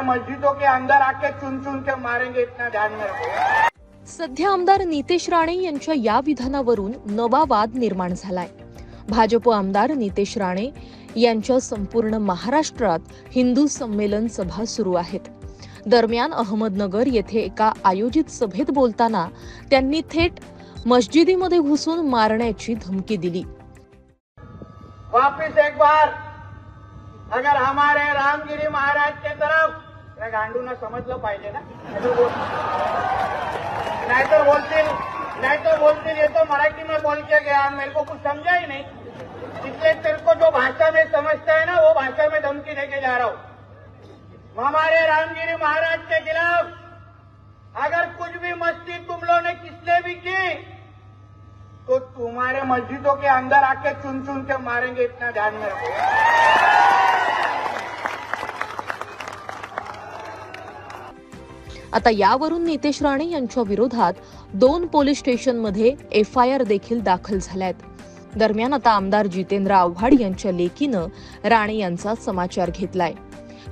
हमारे मस्जिदों के अंदर आके चुन चुन के मारेंगे इतना ध्यान में रखो। सध्या आमदार नितेश राणे यांच्या या विधानावरून नवा वाद निर्माण झालाय. भाजप आमदार नितेश राणे यांच्या संपूर्ण महाराष्ट्रात हिंदू संमेलन सभा सुरू आहेत. दरम्यान अहमदनगर येथे एका आयोजित सभेत बोलताना त्यांनी थेट मस्जिदीमध्ये घुसून मारण्याची धमकी दिली. वापिस एक बार अगर हमारे रामगिरी महाराज के तरफ त्या गांडूनं समजलं पाहिजे ना? नाहीतर बोलतील नाहीतर बोलतील. ये तो मराठी में बोल के गया मेरे को कुछ समझा ही नहीं. इसलिए तेरे को जो भाषा में समझता है ना वो भाषा में धमकी देके जा रहा हूं. हमारे रामगिरी महाराज के खिलाफ अगर कुछ भी मस्ती तुम लोगों ने किसने भी की तो तुम्हारे मस्जिदों के अंदर आके चुन चुन के मारेंगे। इतना ध्यान में रखो। आता यावरून नितेश राणे यांच्या विरोधात दोन पोलीस स्टेशनमध्ये एफ आय आर देखील दाखल झाल्यात. दरम्यान आता आमदार जितेंद्र आव्हाड यांच्या लेकीनं राणे यांचा समाचार घेतलाय.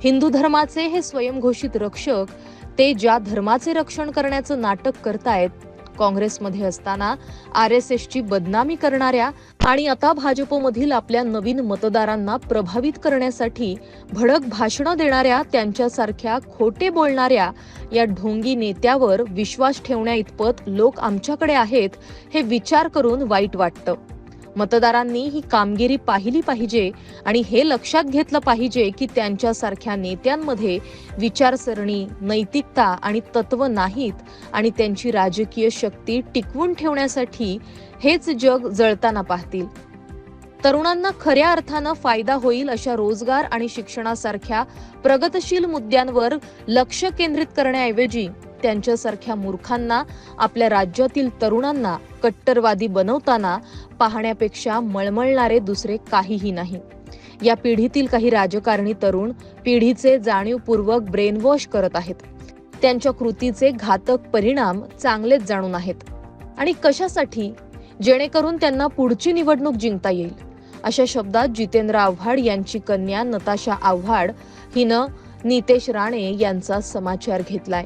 हिंदू धर्माचे हे स्वयंघोषित रक्षक ते ज्या धर्माचे रक्षण करण्याचं नाटक करतायत काँग्रेसमध्ये असताना आर एस एसची बदनामी करणाऱ्या आणि आता भाजपमधील आपल्या नवीन मतदारांना प्रभावित करण्यासाठी भडक भाषणं देणाऱ्या त्यांच्यासारख्या खोटे बोलणाऱ्या या ढोंगी नेत्यावर विश्वास ठेवण्या इतपत लोक आमच्याकडे आहेत हे विचार करून वाईट वाटतं. मतदारांनी ही कामगिरी पाहिली पाहिजे आणि हे लक्षात घेतलं पाहिजे की त्यांच्यासारख्या नेत्यांमध्ये विचारसरणी नैतिकता आणि तत्व नाहीत आणि त्यांची राजकीय शक्ती टिकवून ठेवण्यासाठी हेच जग जळताना पाहतील. तरुणांना खऱ्या अर्थानं फायदा होईल अशा रोजगार आणि शिक्षणासारख्या प्रगतशील मुद्द्यांवर लक्ष केंद्रित करण्याऐवजी त्यांच्यासारख्या मूर्खांना आपल्या राज्यातील तरुणांना कट्टरवादी बनवताना पाहण्यापेक्षा मळमळणारे दुसरे काहीही नाही. या पिढीतील काही राजकारणी तरुण पिढीचे जाणीवपूर्वक ब्रेनवॉश करत आहेत. त्यांच्या कृतीचे घातक परिणाम चांगलेच जाणून आहेत. आणि कशासाठी? जेणेकरून त्यांना पुढची निवडणूक जिंकता येईल. अशा शब्दात जितेंद्र आव्हाड यांची कन्या नताशा आव्हाड हिनं नितेश राणे यांचा समाचार घेतलाय.